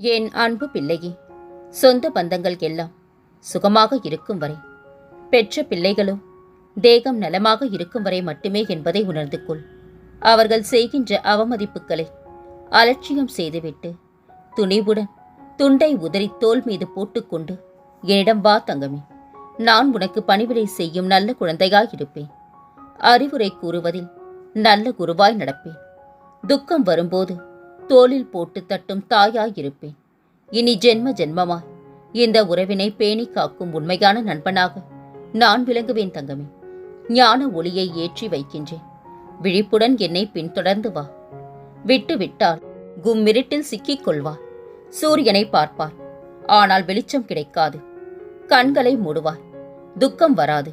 என் அன்பு பிள்ளையே? சொந்த பந்தங்கள் எல்லாம் சுகமாக இருக்கும் வரை. பெற்ற பிள்ளைகளும் தேகம் நலமாக இருக்கும் வரை மட்டுமே என்பதை உணர்ந்து கொள். அவர்கள் செய்கின்ற அவமதிப்புகளை அலட்சியம் செய்துவிட்டு துணிவுடன் துண்டை உதறி தோல் மீது போட்டுக்கொண்டு என்னிடம் வா தங்கமே நான் உனக்கு பணிவிடை செய்யும் நல்ல குழந்தையாயிருப்பேன். அறிவுரை கூறுவதில் நல்ல குருவாய் நடப்பேன். துக்கம் வரும்போது தோளில் போட்டு தட்டும் தாயாயிருப்பேன். இனி ஜென்ம ஜென்மமாய் இந்த உறவினை பேணி காக்கும் உண்மையான நண்பனாக நான் விளங்குவேன் தங்கமே. ஞான ஒளியை ஏற்றி வைக்கின்றேன். விழிப்புடன் என்னை பின்தொடர்ந்து வா. விட்டு விட்டால் கும்மிருட்டில் சிக்கிக் கொள்வார் சூரியனை பார்ப்பார். ஆனால் வெளிச்சம் கிடைக்காது. கண்களை மூடுவார். துக்கம் வராது.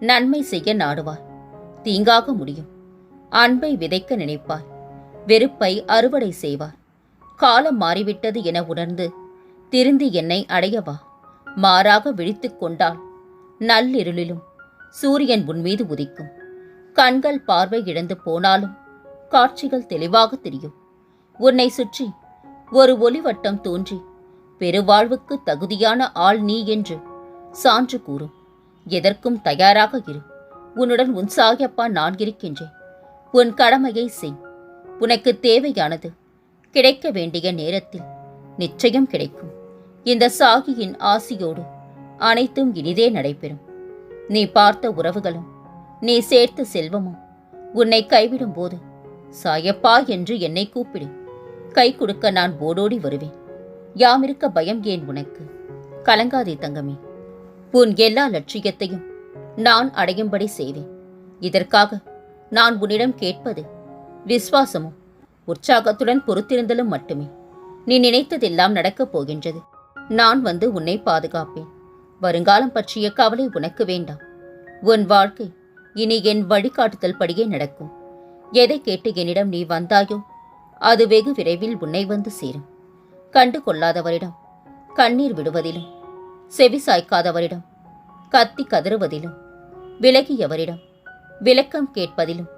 நன்மை செய்ய நாடுவார். தீங்காக முடியும். அன்பை விதைக்க நினைப்பார். வெறுப்பை அறுவடை செய்வார். காலம் மாறிவிட்டது என உணர்ந்து திருந்தி என்னை அடையவா மாறாக விழித்துக் கொண்டால் நள்ளிருளிலும் சூரியன் உன்மீது உதிக்கும். கண்கள் பார்வை இழந்து போனாலும் காட்சிகள் தெளிவாக தெரியும். உன்னை சுற்றி ஒரு ஒளிவட்டம் தோன்றி பெருவாழ்வுக்கு தகுதியான ஆள் நீ என்று சான்று கூறும். எதற்கும் தயாராக இரு. உன்னுடன் உன் சாயப்பா நான் இருக்கின்றேன். உன் கடமையை செய். உனக்கு தேவையானது. கிடைக்க வேண்டிய நேரத்தில் நிச்சயம் கிடைக்கும். இந்த சாகியின் ஆசியோடு அனைத்தும் இனிதே நடைபெறும். நீ பார்த்த உறவுகளும் நீ சேர்த்த செல்வமும் உன்னை கைவிடும் போது சாயப்பா என்று என்னை கூப்பிடு. கை கொடுக்க நான் ஓடோடி வருவேன். யாமிருக்க பயம் ஏன் உனக்கு? கலங்காதே தங்கமே. உன் எல்லா லட்சியத்தையும் நான் அடையும்படி செய்வேன். இதற்காக நான் உன்னிடம் கேட்பது விசுவாசமும் உற்சாகத்துடன் பொறுத்திருந்தலும் மட்டுமே. நீ நினைத்ததெல்லாம் நடக்கப் போகின்றது. நான் வந்து உன்னை பாதுகாப்பேன். வருங்காலம் பற்றிய கவலை உனக்கு வேண்டாம். உன் வாழ்க்கை இனி என் வழிகாட்டுதல் படியே நடக்கும். எதை கேட்டு என்னிடம் நீ வந்தாயோ அது வெகு விரைவில் உன்னை வந்து சேரும். கண்டு கொள்ளாதவரிடம் கண்ணீர் விடுவதிலும் செவி சாய்க்காதவரிடம் கத்தி கதறுவதிலும் விலகியவரிடம் விளக்கம் கேட்பதிலும்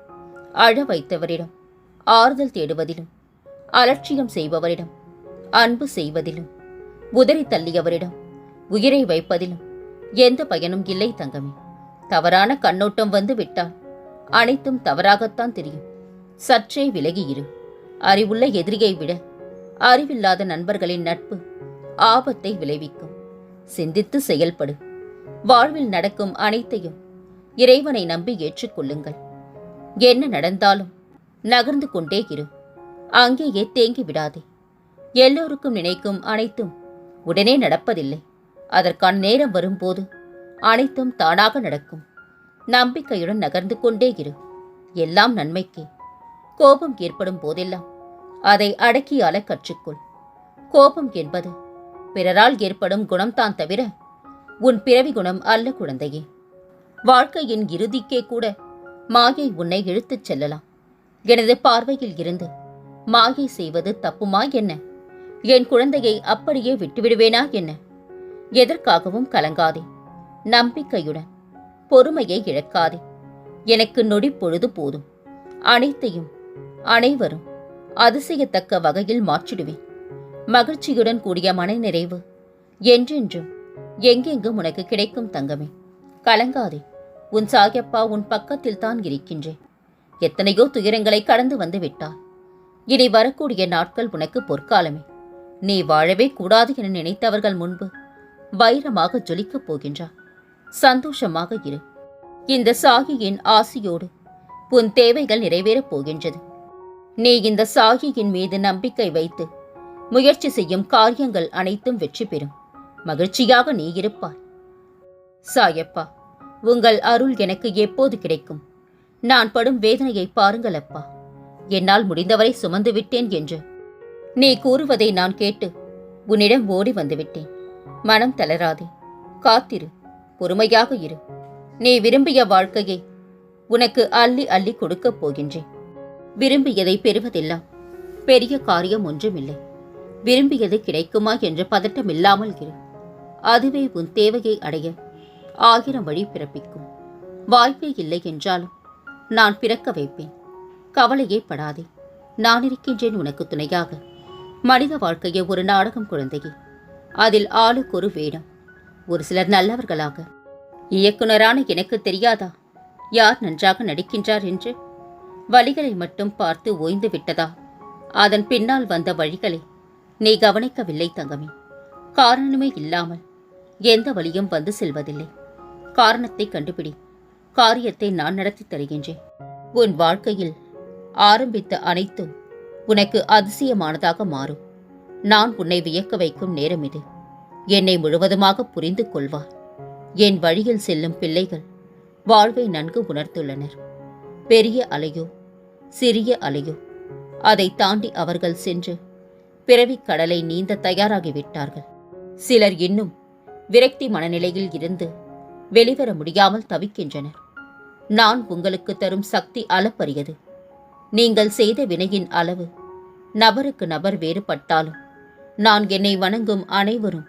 அழ வைத்தவரிடம் ஆறுதல் தேடுவதிலும் அலட்சியம் செய்பவரிடம் அன்பு செய்வதிலும் உதறி தள்ளியவரிடம் உயிரை வைப்பதிலும் எந்த பயனும் இல்லை தங்கமே. தவறான கண்ணோட்டம் வந்து விட்டால் அனைத்தும் தவறாகத்தான் தெரியும். சற்றே விலகி இரு அறிவுள்ள எதிரியை விட அறிவில்லாத நண்பர்களின் நட்பு ஆபத்தை விளைவிக்கும். சிந்தித்து செயல்படு. வாழ்வில் நடக்கும் அனைத்தையும் இறைவனை நம்பி ஏற்றுக்கொள்ளுங்கள். என்ன நடந்தாலும் நகர்ந்து கொண்டே இரு. அங்கேயே தேங்கி விடாதே. எல்லோருக்கும் நினைக்கும் அனைத்தும் உடனே நடப்பதில்லை. அதற்கான நேரம் வரும்போது அனைத்தும் தானாக நடக்கும். நம்பிக்கையுடன் நகர்ந்து கொண்டே இரு. எல்லாம் நன்மைக்கே. கோபம் ஏற்படும் போதெல்லாம் அதை அடக்கியால கற்றுக்கொள். கோபம் என்பது பிறரால் ஏற்படும் குணம்தான் தவிர உன் பிறவி குணம் அல்ல குழந்தையே. வாழ்க்கையின் இறுதிக்கே கூட மாயை உன்னை இழுத்துச் செல்லலாம். எனது பார்வையில் இருந்து. மாயை செய்வது தப்புமா என்ன? என் குழந்தையை அப்படியே விட்டுவிடுவேனா என்ன? எதற்காகவும் கலங்காதே. நம்பிக்கையுடன் பொறுமையை இழக்காதே. எனக்கு நொடி பொழுது போதும். அனைத்தையும் அனைவரும் அதிசயத்தக்க வகையில் மாற்றிடுவேன். மகிழ்ச்சியுடன் கூடிய மனநிறைவு என்றென்றும் எங்கெங்கும் உனக்கு கிடைக்கும் தங்கமே. கலங்காதே. உன் சாயப்பா உன் பக்கத்தில் தான் இருக்கின்றேன். எத்தனையோ துயரங்களை கடந்து வந்து விட்டாய். இனி வரக்கூடிய நாட்கள் உனக்கு பொற்காலமே. நீ வாழவே கூடாது என நினைத்தவர்கள் முன்பு வைரமாக ஜொலிக்கப் போகின்றார் சந்தோஷமாக இரு. இந்த சாகியின் ஆசியோடு உன் தேவைகள் நிறைவேறப் போகின்றது. நீ இந்த சாகியின் மீது நம்பிக்கை வைத்து முயற்சி செய்யும் காரியங்கள் அனைத்தும் வெற்றி பெறும். மகிழ்ச்சியாக நீ இருப்பாய். சாயப்பா உங்கள் அருள் எனக்கு எப்போது கிடைக்கும்? நான் படும் வேதனையை பாருங்கள் அப்பா என்னால் முடிந்தவரை சுமந்து விட்டேன் என்று. நீ கூறுவதை நான் கேட்டு உன்னிடம் ஓடி வந்துவிட்டேன். மனம் தளராதே. காத்திரு. பொறுமையாக இரு. நீ விரும்பிய வாழ்க்கையை உனக்கு அள்ளி அள்ளி கொடுக்கப் போகின்றேன். விரும்பியதை பெறுவதெல்லாம் பெரிய காரியம் ஒன்றுமில்லை. விரும்பியது கிடைக்குமா என்ற பதட்டம் இல்லாமல் இரு. அதுவே உன் தேவையை அடைய ஆயிரம் வழி பிறப்பிக்கும். வாய்ப்பே இல்லை என்றாலும் நான் பிறக்க வைப்பேன். கவலையே படாதே. நான் இருக்கின்றேன் உனக்கு துணையாக. மனித வாழ்க்கையை ஒரு நாடகம் குழந்தையே. அதில் ஆளுக்கு ஒரு வேடம். ஒரு சிலர் நல்லவர்களாக. இயக்குனரான எனக்கு தெரியாதா? யார் நன்றாக நடிக்கின்றார் என்று? வழிகளை மட்டும் பார்த்து ஓய்ந்து விட்டதா? அதன் பின்னால் வந்த வழிகளை நீ கவனிக்கவில்லை தங்கமே. காரணமே இல்லாமல் எந்த வழியும் வந்து செல்வதில்லை. காரணத்தை கண்டுபிடி. காரியத்தை நான் நடத்தி தருகின்றேன். உன் வாழ்க்கையில் ஆரம்பித்த அனைத்தும் உனக்கு அதிசயமானதாக மாறும். நான் உன்னை வியக்க வைக்கும் நேரம் இது. என்னை முழுவதுமாக புரிந்து கொள்வார் என் வழியில் செல்லும் பிள்ளைகள் வாழ்வை நன்கு உணர்ந்துள்ளனர். பெரிய அலையோ சிறிய அலையோ அதை தாண்டி அவர்கள் சென்று பிறவிக் கடலை நீந்த தயாராகிவிட்டார்கள். சிலர் இன்னும் விரக்தி மனநிலையில் இருந்து வெளிவர முடியாமல் தவிக்கின்றனர். நான் உங்களுக்கு தரும் சக்தி அளப்பரியது. நீங்கள் செய்த வினையின் அளவு நபருக்கு நபர் வேறுபட்டாலும் நான் என்னை வணங்கும் அனைவரும்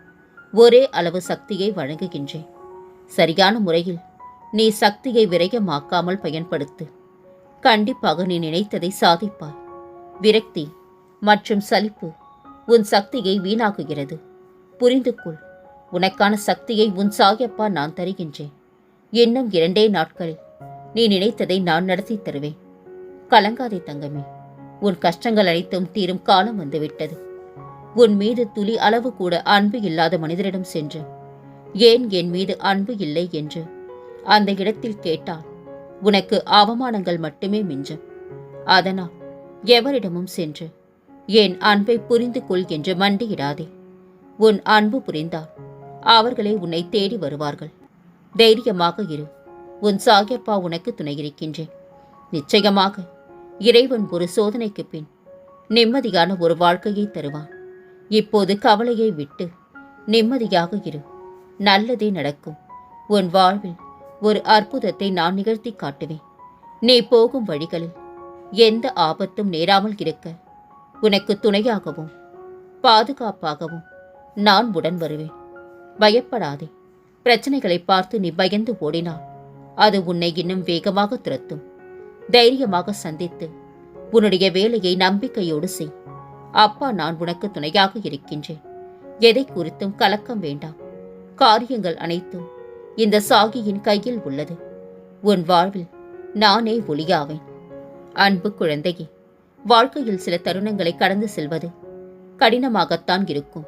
ஒரே அளவு சக்தியை வழங்குகின்றேன். சரியான முறையில் நீ சக்தியை விரயமாக்காமல் பயன்படுத்து. கண்டிப்பாக நீ நினைத்ததை சாதிப்பாய். விரக்தி மற்றும் சலிப்பு உன் சக்தியை வீணாக்குகிறது. புரிந்து கொள் உனக்கான சக்தியை உன் சாயப்பா நான் தருகின்றேன். இன்னும் இரண்டே நாட்களில் நீ நினைத்ததை நான் நடத்தி தருவேன். கலங்காதே தங்கமே. உன் கஷ்டங்கள் அனைத்தும் தீரும் காலம் வந்துவிட்டது. உன் மீது துளி அளவு கூட அன்பு இல்லாத மனிதரிடம் சென்று. ஏன் என் மீது அன்பு இல்லை என்று? அந்த இடத்தில் கேட்டால் உனக்கு அவமானங்கள் மட்டுமே மிஞ்சும் அதனால் எவரிடமும் சென்று. என் அன்பை புரிந்து கொள் என்று மண்டியிடாதே. உன் அன்பு புரிந்தால் அவர்களே உன்னை தேடி வருவார்கள். தைரியமாக இரு. உன் சாகியப்பா உனக்கு துணையிருக்கின்றேன். நிச்சயமாக இறைவன் ஒரு சோதனைக்கு பின் நிம்மதியான ஒரு வாழ்க்கையை தருவான். இப்போது கவலையை விட்டு நிம்மதியாக இரு. நல்லதே நடக்கும். உன் வாழ்வில் ஒரு அற்புதத்தை நான் நிகழ்த்தி காட்டுவேன். நீ போகும் வழிகளில் எந்த ஆபத்தும் நேராமல் இருக்க. உனக்கு துணையாகவும் பாதுகாப்பாகவும் நான் உடன் வருவேன். பயப்படாதே. பிரச்சனைகளை பார்த்து நீ பயந்து ஓடினாள் அது உன்னை இன்னும் வேகமாக துரத்தும். தைரியமாக சந்தித்து உன்னுடைய வேலையை நம்பிக்கையோடு செய். அப்பா நான் உனக்கு துணையாக இருக்கின்றேன். எதை குறித்தும் கலக்கம் வேண்டாம். காரியங்கள் அனைத்தும் இந்த சாகியின் கையில் உள்ளது. உன் வாழ்வில் நானே ஒளியாவேன். அன்பு குழந்தையே வாழ்க்கையில் சில தருணங்களை கடந்து செல்வது கடினமாகத்தான் இருக்கும்.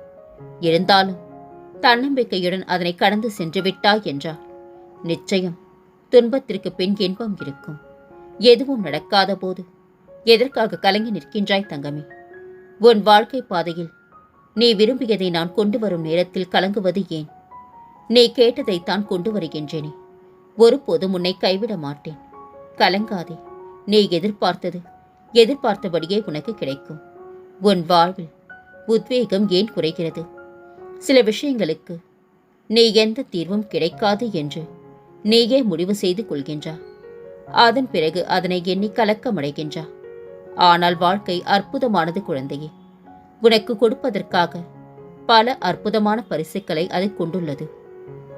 இருந்தாலும் தன்னம்பிக்கையுடன் அதனை கடந்து சென்று விட்டாய் என்றார் நிச்சயம் துன்பத்திற்கு பின் இன்பம் இருக்கும். எதுவும் நடக்காத போது எதற்காக கலங்கி நிற்கின்றாய் தங்கமே? உன் வாழ்க்கை பாதையில் நீ விரும்பியதை நான் கொண்டு வரும் நேரத்தில் கலங்குவது ஏன்? நீ கேட்டதைத்தான் கொண்டு வருகின்றேனே. ஒருபோதும் உன்னை கைவிட மாட்டேன். கலங்காதே. நீ எதிர்பார்த்தது எதிர்பார்த்தபடியே உனக்கு கிடைக்கும். உன் வாழ்வில் உத்வேகம் ஏன் குறைகிறது? சில விஷயங்களுக்கு நீ எந்த தீர்வும் கிடைக்காது என்று நீயே முடிவு செய்து கொள்கின்றா. அதன் பிறகு அதனை எண்ணி கலக்கமடைகின்றா. ஆனால் வாழ்க்கை அற்புதமானது குழந்தையே. உனக்கு கொடுப்பதற்காக பல அற்புதமான பரிசுகளை அது கொண்டுள்ளது.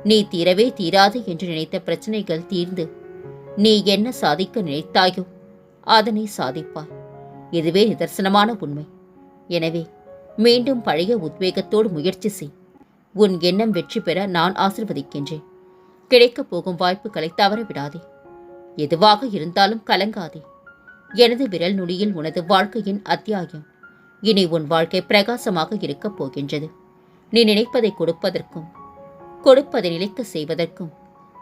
நீ தீரவே தீராது என்று நினைத்த பிரச்சனைகள் தீர்ந்து நீ என்ன சாதிக்க நினைத்தாயோ அதனை சாதிப்பாய் இதுவே நிதர்சனமான உண்மை. எனவே மீண்டும் பழைய உத்வேகத்தோடு முயற்சி செய். உன் எண்ணம் வெற்றி பெற நான் ஆசிர்வதிக்கின்றேன். கிடைக்கப் போகும் வாய்ப்புகளை தவறவிடாதே. எதுவாக இருந்தாலும் கலங்காதே. எனது விரல் நுனியில் உனது வாழ்க்கையின் அத்தியாயம். இனி உன் வாழ்க்கை பிரகாசமாக இருக்கப் போகின்றது. நீ நினைப்பதை கொடுப்பதற்கும் கொடுப்பதை நிலைக்க செய்வதற்கும்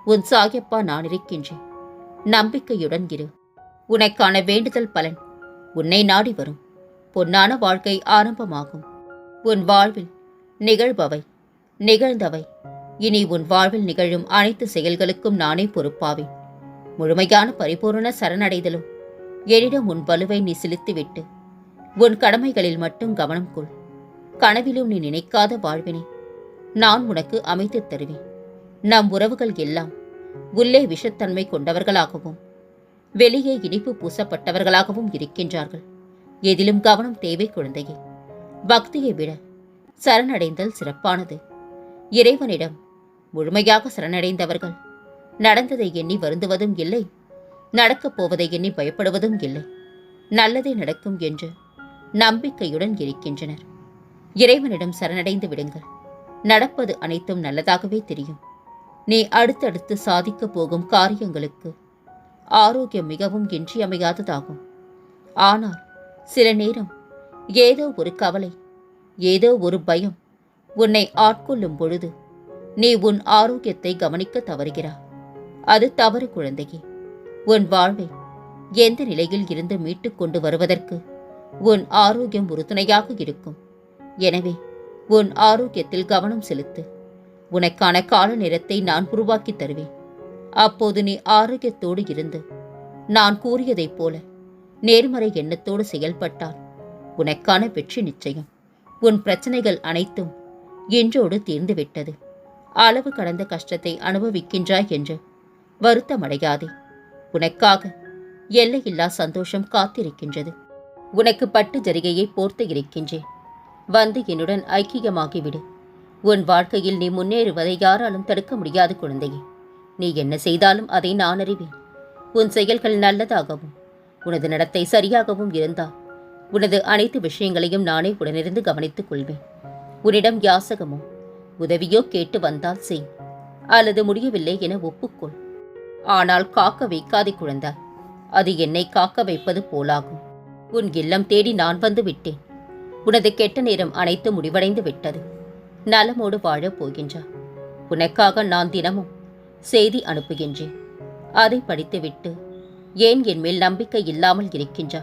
உன் சாயப்பா நான் இருக்கின்றேன். நம்பிக்கையுடன் இரு. உனக்கான வேண்டுதல் பலன் உன்னை நாடி வரும். பொன்னான வாழ்க்கை ஆரம்பமாகும். உன் வாழ்வில் நிகழ்பவை நிகழ்ந்தவை. இனி உன் வாழ்வில் நிகழும் அனைத்து செயல்களுக்கும் நானே பொறுப்பாவேன். முழுமையான பரிபூரண சரணடைதலும். என்னிடம் உன் வலுவை நீ செலுத்திவிட்டு உன் கடமைகளில் மட்டும் கவனம் கொள். கனவிலும் நீ நினைக்காத வாழ்வினை நான் உனக்கு அமைத்துத் தருவேன். நம் உறவுகள் எல்லாம் உள்ளே விஷத்தன்மை கொண்டவர்களாகவும் வெளியே இனிப்பு பூசப்பட்டவர்களாகவும் இருக்கின்றார்கள். எதிலும் கவனம் தேவை குழந்தையே. பக்தியை விட சரணடைந்தல் சிறப்பானது. இறைவனிடம் முழுமையாக சரணடைந்தவர்கள். நடந்ததை எண்ணி வருந்துவதும் இல்லை. நடக்கப் போவதை எண்ணி பயப்படுவதும் இல்லை. நல்லதே நடக்கும் என்று நம்பிக்கையுடன் இருக்கின்றனர். இறைவனிடம் சரணடைந்து விடுங்கள். நடப்பது அனைத்தும் நல்லதாகவே தெரியும். நீ அடுத்தடுத்து சாதிக்கப் போகும் காரியங்களுக்கு ஆரோக்கியம் மிகவும் இன்றியமையாததாகும். ஆனால் சில நேரம் ஏதோ ஒரு கவலை ஏதோ ஒரு பயம் உன்னை ஆட்கொள்ளும் பொழுது நீ உன் ஆரோக்கியத்தை கவனிக்க தவறுகிறாய் அது தவறு குழந்தையே. உன் வாழ்வை எந்த நிலையில் இருந்து மீட்டுக் கொண்டு வருவதற்கு உன் ஆரோக்கியம் உறுதுணையாக இருக்கும். எனவே உன் ஆரோக்கியத்தில் கவனம் செலுத்து. உனக்கான கால நேரத்தை நான் உருவாக்கி தருவேன். அப்போது நீ ஆரோக்கியத்தோடு இருந்து நான் கூறியதைப் போல நேர்மறை எண்ணத்தோடு செயல்பட்டால் உனக்கான வெற்றி நிச்சயம். உன் பிரச்சனைகள் அனைத்தும் இன்றோடு தீர்ந்துவிட்டது. அளவு கடந்த கஷ்டத்தை அனுபவிக்கின்றாய் என்று வருத்தமடையாதே. உனக்காக எல்லையில்லா சந்தோஷம் காத்திருக்கின்றது. உனக்கு பட்டு ஜரிகையை போர்த்து இருக்கின்றேன். வந்து என்னுடன் ஐக்கியமாகிவிடு. உன் வாழ்க்கையில் நீ முன்னேறுவதை யாராலும் தடுக்க முடியாது குழந்தையே. நீ என்ன செய்தாலும் அதை நான் அறிவேன். உன் செயல்கள் நல்லதாகவும் உனது நடத்தை சரியாகவும் இருந்தால் உனது அனைத்து விஷயங்களையும் நானே உடனிருந்து கவனித்துக் கொள்வேன். உன்னிடம் யாசகமோ உதவியோ கேட்டு வந்தால் செய். அல்லது முடியவில்லை என ஒப்புக்கொள். ஆனால் காக்க வைக்காதே குழந்தாய். அது என்னை காக்க வைப்பது போலாகும். உன் இல்லம் தேடி நான் வந்து விட்டேன். உனது கெட்ட நேரம் அனைத்து முடிவடைந்து விட்டது. நலமோடு வாழப் போகின்றார் உனக்காக நான் தினமும் செய்தி அனுப்புகின்றேன். அதை படித்துவிட்டு ஏன் என் மேல் நம்பிக்கை இல்லாமல் இருக்கின்றா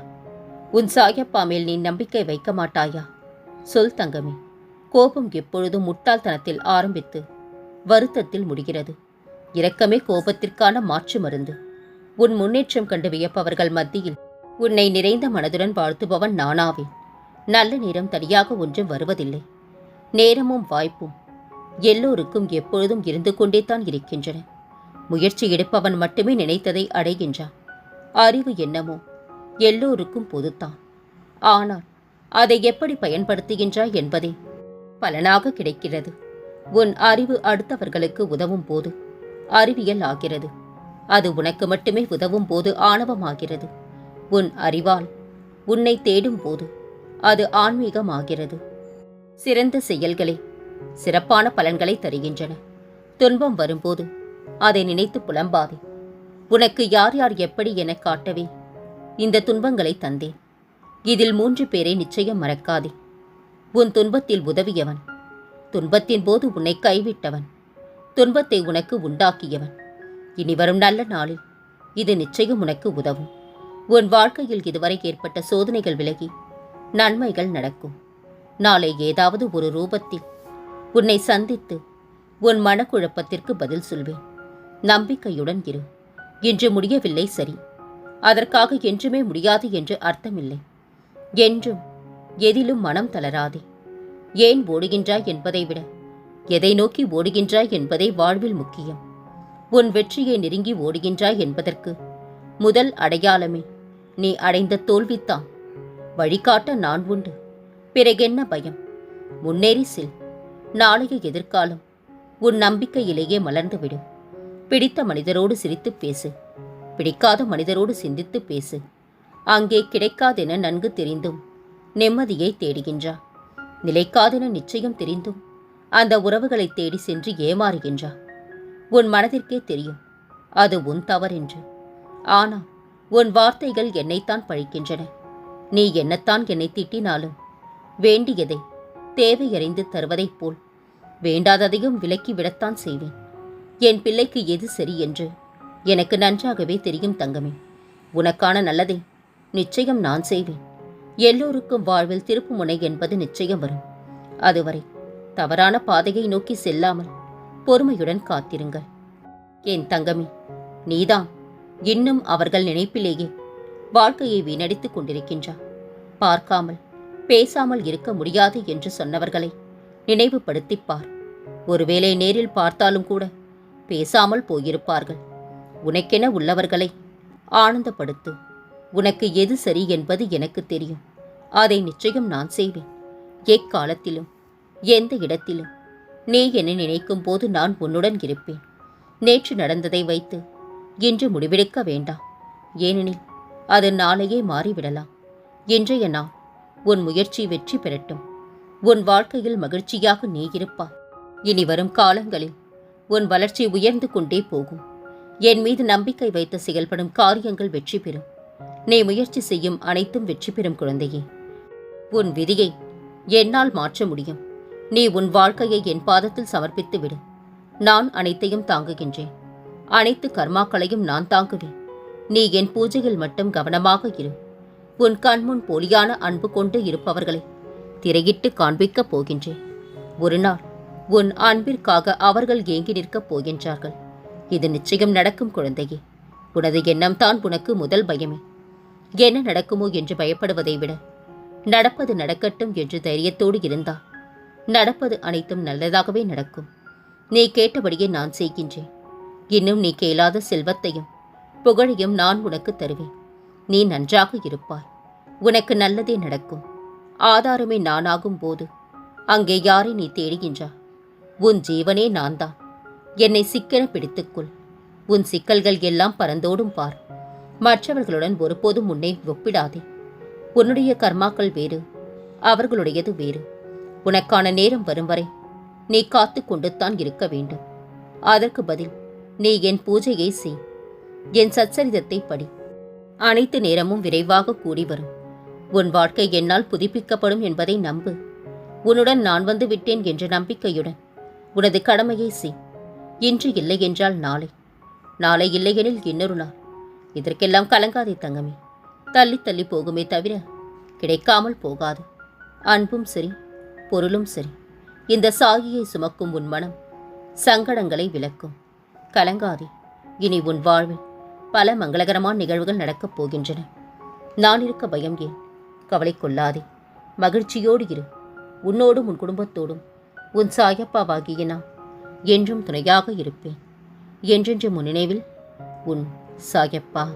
உன் சாயப்பா மேல் நீ நம்பிக்கை வைக்க மாட்டாயா? சொல் தங்கமே. கோபம் எப்பொழுதும் முட்டாள்தனத்தில் ஆரம்பித்து வருத்தத்தில் முடிகிறது. இரக்கமே கோபத்திற்கான மாற்று மருந்து. உன் முன்னேற்றம் கண்டு வியப்பவர்கள் மத்தியில் உன்னை நிறைந்த மனதுடன் வாழ்த்துபவன் நானாவேன். நல்ல நேரம் தனியாக ஒன்றும் வருவதில்லை. நேரமும் வாய்ப்பும் எல்லோருக்கும் எப்பொழுதும் இருந்து கொண்டே தான் இருக்கின்றன. முயற்சி எடுப்பவன் மட்டுமே நினைத்ததை அடைகின்றான். அறிவு என்னமோ எல்லோருக்கும் பொதுத்தான். ஆனால் அதை எப்படி பயன்படுத்துகின்றாய் என்பதே பலனாக கிடைக்கிறது. உன் அறிவு அடுத்தவர்களுக்கு உதவும் போது அறிவியல் ஆகிறது. அது உனக்கு மட்டுமே உதவும் போது ஆணவமாகிறது. உன் அறிவால் உன்னை தேடும் போது அது ஆன்மீகமாகிறது. சிறந்த செயல்களே சிறப்பான பலன்களை தருகின்றன. துன்பம் வரும்போது அதை நினைத்து புலம்பாதே. உனக்கு யார் யார் எப்படி என காட்டவே இந்த துன்பங்களை தந்தேன். இதில் மூன்று பேரை நிச்சயம் மறக்காதே. உன் துன்பத்தில் உதவியவன். துன்பத்தின் போது உன்னை கைவிட்டவன். துன்பத்தை உனக்கு உண்டாக்கியவன். இனி வரும் நல்ல நாளில் இது நிச்சயம் உனக்கு உதவும். உன் வாழ்க்கையில் இதுவரை ஏற்பட்ட சோதனைகள் விலகி நன்மைகள் நடக்கும். நாளை ஏதாவது ஒரு ரூபத்தில் உன்னை சந்தித்து உன் மனக்குழப்பத்திற்கு பதில் சொல்வேன். நம்பிக்கையுடன் இரு. இன்று முடியவில்லை சரி. அதற்காக என்றுமே முடியாது என்று அர்த்தமில்லை. என்றும் எதிலும் மனம் தளராதே. ஏன் ஓடுகின்றாய் என்பதை விட எதை நோக்கி ஓடுகின்றாய் என்பதே வாழ்வில் முக்கியம். உன் வெற்றியை நெருங்கி ஓடுகின்றாய் என்பதற்கு முதல் அடையாளமே நீ அடைந்த தோல்வித்தான் வழிகாட்ட நான் உண்டு. பிறகென்ன பயம்? முன்னேறி செல். நாளைய எதிர்காலம் உன் நம்பிக்கையிலேயே மலர்ந்துவிடும். பிடித்த மனிதரோடு சிரித்துப் பேசு. பிடிக்காத மனிதரோடு சிந்தித்துப் பேசு. அங்கே கிடைக்காதென நன்கு தெரிந்தும். நிம்மதியை தேடுகின்றா நிலைக்காதென நிச்சயம் தெரிந்தும் அந்த உறவுகளை தேடி சென்று ஏமாறுகின்றா உன் மனதிற்கே தெரியும் அது உன் தவறென்று. ஆனால் உன் வார்த்தைகள் என்னைத்தான் பழிக்கின்றன. நீ என்னத்தான் என்னை திட்டினாலும் வேண்டியதை தேவையறிந்து தருவதைப் போல் வேண்டாததையும் விலக்கி விடத்தான் செய்வேன். என் பிள்ளைக்கு எது சரி என்று எனக்கு நன்றாகவே தெரியும் தங்கமே. உனக்கான நல்லதை நிச்சயம் நான் செய்வேன். எல்லோருக்கும் வாழ்வில் திருப்புமுனை என்பது நிச்சயம் வரும். அதுவரை தவறான பாதையை நோக்கி செல்லாமல் பொறுமையுடன் காத்திருங்கள். என் தங்கமி நீதான் இன்னும் அவர்கள் நினைப்பிலேயே வாழ்க்கையை வீணடித்துக் கொண்டிருக்கின்றார் பார்க்காமல் பேசாமல் இருக்க முடியாது என்று சொன்னவர்களை நினைவுபடுத்திப் பார். ஒருவேளை நேரில் பார்த்தாலும் கூட பேசாமல் போயிருப்பார்கள். உனக்கென உள்ளவர்களை ஆனந்தப்படுத்து உனக்கு எது சரி என்பது எனக்கு தெரியும். அதை நிச்சயம் நான் செய்வேன். எக்காலத்திலும் எந்த இடத்திலும் நீ என்னை நினைக்கும் போது நான் உன்னுடன் இருப்பேன். நேற்று நடந்ததை வைத்து இன்று முடிவெடுக்க வேண்டாம். ஏனெனில் அது நாளையே மாறிவிடலாம். இன்றைய நாள் உன் முயற்சி வெற்றி பெறட்டும். உன் வாழ்க்கையில் மகிழ்ச்சியாக நீ இருப்பாய். இனி வரும் காலங்களில் உன் வளர்ச்சி உயர்ந்து கொண்டே போகும். என் மீது நம்பிக்கை வைத்து செயல்படும் காரியங்கள் வெற்றி பெறும். நீ முயற்சி செய்யும் அனைத்தும் வெற்றி பெறும் குழந்தையே. உன் விதியை என்னால் மாற்ற முடியும். நீ உன் வாழ்க்கையை என் பாதத்தில் சமர்ப்பித்து விடு. நான் அனைத்தையும் தாங்குகின்றேன். அனைத்து கர்மாக்களையும் நான் தாங்குவேன். நீ என் பூஜையில் மட்டும் கவனமாக இரு. உன் கண்முன் போலியான அன்பு கொண்டு இருப்பவர்களை திரையிட்டு காண்பிக்கப் போகின்றேன். ஒரு நாள் உன் அன்பிற்காக அவர்கள் ஏங்கி நிற்கப் போகின்றார்கள். இது நிச்சயம் நடக்கும் குழந்தையே. உனது எண்ணம் தான் உனக்கு முதல் பயமே. என்ன நடக்குமோ என்று பயப்படுவதை விட நடப்பது நடக்கட்டும் என்று தைரியத்தோடு இருந்தா நடப்பது அனைத்தும் நல்லதாகவே நடக்கும். நீ கேட்டபடியே நான் செய்கின்றேன். இன்னும் நீ கேளாத செல்வத்தையும் புகழையும் நான் உனக்கு தருவேன். நீ நன்றாக இருப்பாய். உனக்கு நல்லதே நடக்கும். ஆதாரமே நானாகும் போது அங்கே யாரை நீ தேடுகின்றா? உன் ஜீவனே நான் தான் என்னை சிக்கென பிடித்துக்கொள் உன் சிக்கல்கள் எல்லாம் பறந்தோடும் பார். மற்றவர்களுடன் ஒருபோதும் உன்னை ஒப்பிடாதே. உன்னுடைய கர்மாக்கள் வேறு அவர்களுடையது வேறு. உனக்கான நேரம் வரும் வரை நீ காத்து கொண்டுத்தான் இருக்க வேண்டும். அதற்கு பதில் நீ என் பூஜையை செய். என் சச்சரிதத்தை படி. அனைத்து நேரமும் விரைவாக கூடி வரும். உன் வாழ்க்கை என்னால் புதுப்பிக்கப்படும் என்பதை நம்பு. உன்னுடன் நான் வந்து விட்டேன் என்ற நம்பிக்கையுடன் உனது கடமையை செய். இன்று இல்லை என்றால் நாளை. நாளை இல்லையெனில் இன்னொரு நாள். இதற்கெல்லாம் கலங்காதே தங்கமே. தள்ளி தள்ளி போகுமே தவிர கிடைக்காமல் போகாது. அன்பும் சரி பொருளும் சரி. இந்த சாகியை சுமக்கும் உன் மனம் சங்கடங்களை விளக்கும். கலங்காதே இனி உன் வாழ்வில் பல மங்களகரமான நிகழ்வுகள் நடக்கப் போகின்றன. நான் இருக்க பயம் ஏன்? கவலை கொள்ளாதே. மகிழ்ச்சியோடு இரு. உன்னோடும் உன் குடும்பத்தோடும் உன் சாயப்பாவாகிய நான் என்றும் துணையாக இருப்பேன். என்றென்று முன் நினைவில் உன் சாயப்பா.